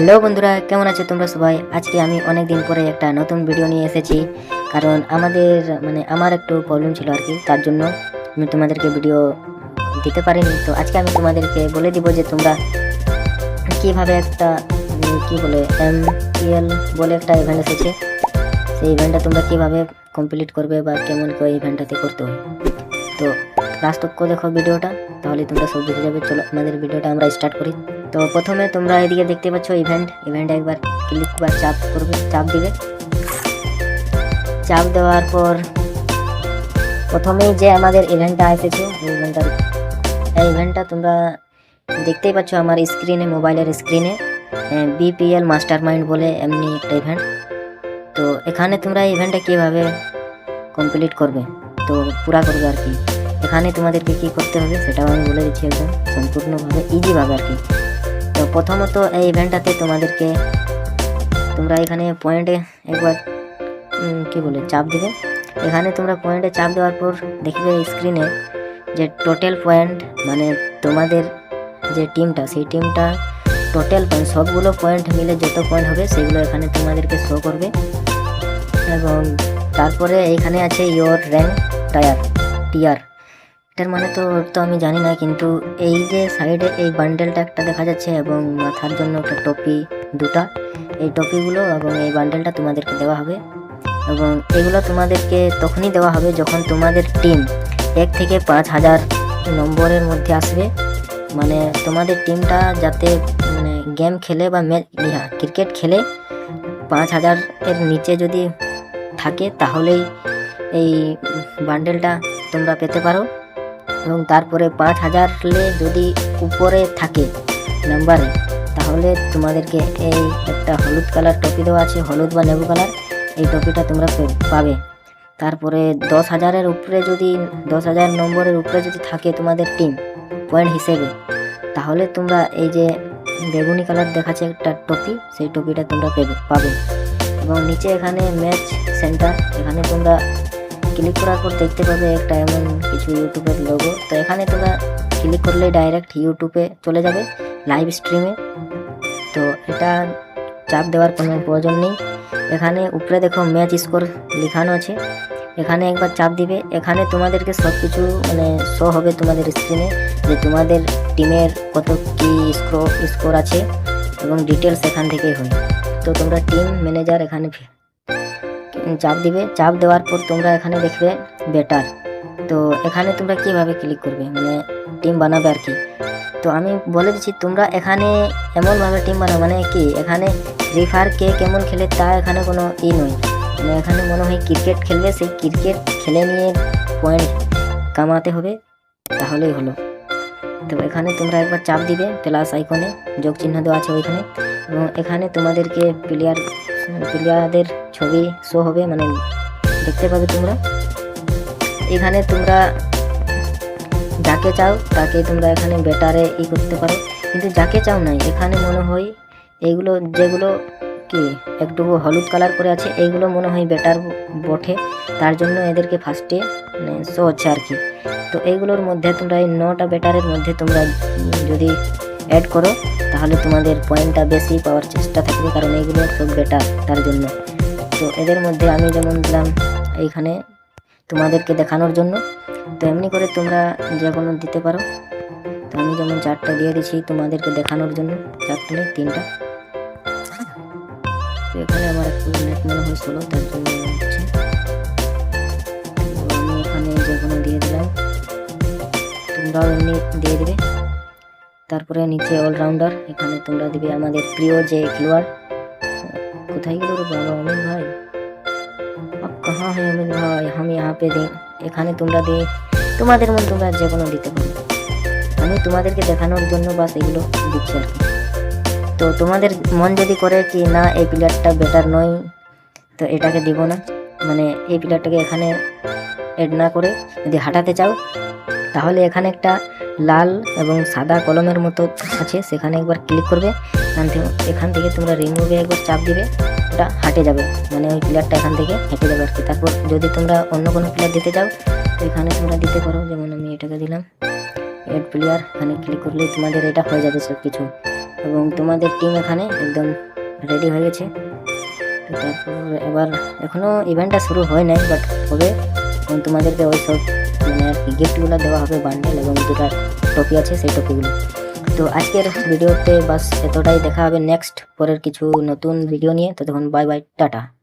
Hello বন্ধুরা কেমন আছো তোমরা সবাই? আজকে আমি অনেক দিন পরে একটা নতুন ভিডিও নিয়ে এসেছি। কারণ আমাদের মানে আমার একটু প্রবলেম ছিল আর কি তার জন্য আমি তোমাদেরকে ভিডিও দিতে পারিনি। তো আজকে আমি তোমাদেরকে বলে দিব যে তোমরা কীভাবে একটা উম, কি বলে এম এল বলে একটা ইভেন্ট এসেছে। সেই ইভেন্টটা তোমরা কীভাবে কমপ্লিট করবে বা কেমন করে ইভেন্টটাতে করতে হয় তো লাস্ট তক দেখো ভিডিওটা, তাহলে তোমরা সব বুঝে যাবে। চলো, আমাদের ভিডিওটা আমরা স্টার্ট করি। তো প্রথমে তোমরা এদিকে দেখতে পাচ্ছ ইভেন্ট ইভেন্টে একবার ক্লিক বা চাপ করবে, চাপ দিবে। চাপ দেওয়ার পর প্রথমেই যে আমাদের ইভেন্টটা এসেছে ইভেন্টটা এই ইভেন্টটা তোমরা দেখতেই পাচ্ছ আমার স্ক্রিনে মোবাইলের স্ক্রিনে বিপিএল মাস্টার মাইন্ড বলে এমনি একটা ইভেন্ট তো এখানে তোমরা ইভেন্টটা কীভাবে কমপ্লিট করবে? তো পুরা করবে আর কি। এখানে তোমাদেরকে কি করতে হবে সেটাও আমি বলে দিচ্ছি একদম সম্পূর্ণভাবে ইজিভাবে আর কি। তো প্রথমত এই ইভেন্টটাতে তোমাদেরকে তোমরা এখানে পয়েন্টে একবার কি বলে, চাপ দেবে। এখানে তোমরা পয়েন্টে চাপ দেওয়ার পর দেখবে স্ক্রিনে যে টোটাল পয়েন্ট মানে তোমাদের যে টিমটা সেই টিমটা টোটাল পয়েন্ট সবগুলো পয়েন্ট মিলে যত পয়েন্ট হবে সেগুলো এখানে তোমাদেরকে শো করবে। এবং তারপরে এইখানে আছে ইয়োর র্যাঙ্ক টায়ার টিয়ার এটার মানে তো তো আমি জানি না, কিন্তু এই যে সাইডে এই বান্ডেলটা একটা দেখা যাচ্ছে এবং মাথার জন্য একটা টপি দুটা। এই টপিগুলো এবং এই বান্ডেলটা তোমাদেরকে দেওয়া হবে। এবং এগুলো তোমাদেরকে তখনই দেওয়া হবে যখন তোমাদের টিম এক থেকে পাঁচ হাজার নম্বরের মধ্যে আসবে। মানে তোমাদের টিমটা যাতে মানে গেম খেলে বা ম্যাচ ক্রিকেট খেলে পাঁচ হাজারের নিচে যদি থাকে, তাহলেই এই বান্ডেলটা তোমরা পেতে পারো। এবং তারপরে পাঁচ হাজারলে যদি উপরে থাকে নাম্বারে তাহলে তোমাদেরকে এই একটা হলুদ কালার টপি দেওয়া আছে, হলুদ বা লেবু কালার এই টপিটা তোমরা পাবে। তারপরে দশ হাজারের উপরে যদি, দশ হাজার নম্বরের উপরে যদি থাকে তোমাদের টিম পয়েন্ট হিসেবে, তাহলে তোমরা এই যে বেগুনি কালার দেখাচ্ছে একটা টপি, সেই টপিটা তোমরা পাবে। এবং নিচে এখানে ম্যাচ সেন্টার এখানে তোমরা ক্লিক করার পর দেখতে পাবে একটা এমন কিছু ইউটিউবের লোগো তো এখানে তোমরা ক্লিক করলে ডাইরেক্ট ইউটিউবে চলে যাবে লাইভ স্ট্রিমে তো এটা চাপ দেওয়ার কোনো প্রয়োজন নেই। এখানে উপরে দেখো ম্যাচ স্কোর লেখানো আছে। এখানে একবার চাপ দিবে। এখানে তোমাদেরকে সব কিছু মানে শো হবে তোমাদের স্ক্রিনে যে তোমাদের টিমের কত কি স্কোর স্কোর আছে এবং ডিটেলস এখান থেকেই হয় তো তোমরা টিম ম্যানেজার এখানে চাপ দিবে। চাপ দেওয়ার পর তোমরা এখানে দেখবে বেটার তো এখানে তোমরা কীভাবে ক্লিক করবে? মানে টিম বানাবে আর কি। তো আমি বলে দিচ্ছি, তোমরা এখানে এমনভাবে টিম বানাও মানে কি? এখানে ফ্রি ফায়ার কে কেমন খেলে তা এখানে কোনো ই নয়। মানে এখানে মনে হয় ক্রিকেট খেলবে, সেই ক্রিকেট খেলে নিয়ে পয়েন্ট কামাতে হবে, তাহলেই হলো। তো এখানে তোমরা একবার চাপ দিবে প্লাস আইকনে যোগ চিহ্ন দেওয়া আছে ওইখানে। এবং এখানে তোমাদেরকে প্লেয়ার প্লেয়ারদের ছবি শো হবে মানে দেখতে পাবে তোমরা। এখানে তোমরা যাকে চাও তাকে তোমরা এখানে বেটারে ই করতে পারো। কিন্তু যাকে চাও নাই, এখানে মনে হয় এইগুলো যেগুলো কি, একটু হলুদ কালার করে আছে এইগুলো মনে হয় বেটার বটে। তার জন্য এদেরকে ফার্স্টে মানে শো হচ্ছে আর কি। তো এইগুলোর মধ্যে তোমরা এই নটা বেটারের মধ্যে তোমরা যদি অ্যাড করো, তাহলে তোমাদের পয়েন্টটা বেশি পাওয়ার চেষ্টা থাকবে, কারণ এইগুলো সব বেটার তার জন্য। তো এদের মধ্যে আমি যেমন দিলাম এইখানে তোমাদেরকে দেখানোর জন্য। তো এমনি করে তোমরা যে কোনো দিতে পারো। তো আমি যেমন চারটা দিয়ে দিচ্ছি তোমাদেরকে দেখানোর জন্য, চারটে নেই, তিনটা। তো এখানে আমার একটু নেট মনে হয় স্লো তার জন্য হচ্ছে আমি এখানে যে কোনো দিয়ে দিলাম। তোমরাও এমনি দিয়ে দিবে। তারপরে নিচে অলরাউন্ডার এখানে তোমরা দিবে আমাদের প্রিয় যে খেলোয়াড়। কোথায় গেল বলো অমিন ভাই? কাহা হয় অমিন ভাই, আমি পে দিই এখানে তোমরা দিই তোমাদের মন তোমরা যে কোনো দিতে পারো। আমি তোমাদেরকে দেখানোর জন্য বাস এগুলো দিচ্ছি আর কি। তো তোমাদের মন যদি করে কি না, এই প্লেয়ারটা বেটার নয়, তো এটাকে দিব না। মানে এই প্লেয়ারটাকে এখানে এড না করে যদি হাঁটাতে চাও তাহলে এখানে একটা লাল এবং সাদা কলমের মতো আছে, সেখানে একবার ক্লিক করবে। এখান থেকে তোমরা রিমুভে একবার চাপ দিবে, ওটা হাঁটে যাবে। মানে ওই প্লেয়ারটা এখান থেকে হেঁটে যাবে আর কি। তারপর যদি তোমরা অন্য কোনো প্লেয়ার দিতে চাও এখানে তোমরা দিতে পারো। যেমন আমি এটাকে দিলাম। এড প্লেয়ার এখানে ক্লিক করলে তোমাদের এটা হয়ে যাবে সব কিছু এবং তোমাদের টিম এখানে একদম রেডি হয়ে গেছে। তারপর এবার এখনও ইভেন্টটা শুরু হয় নাই বাট হবে। এবং তোমাদেরকে ওই সব গিফটগুলো দেওয়া হবে বান্ডেল এবং যেটা টপি আছে সেই টপিগুলো তো আজকের ভিডিওতে বাস এতটাই। দেখা হবে নেক্সট পরের কিছু নতুন ভিডিও নিয়ে। তো তখন বাই বাই টাটা।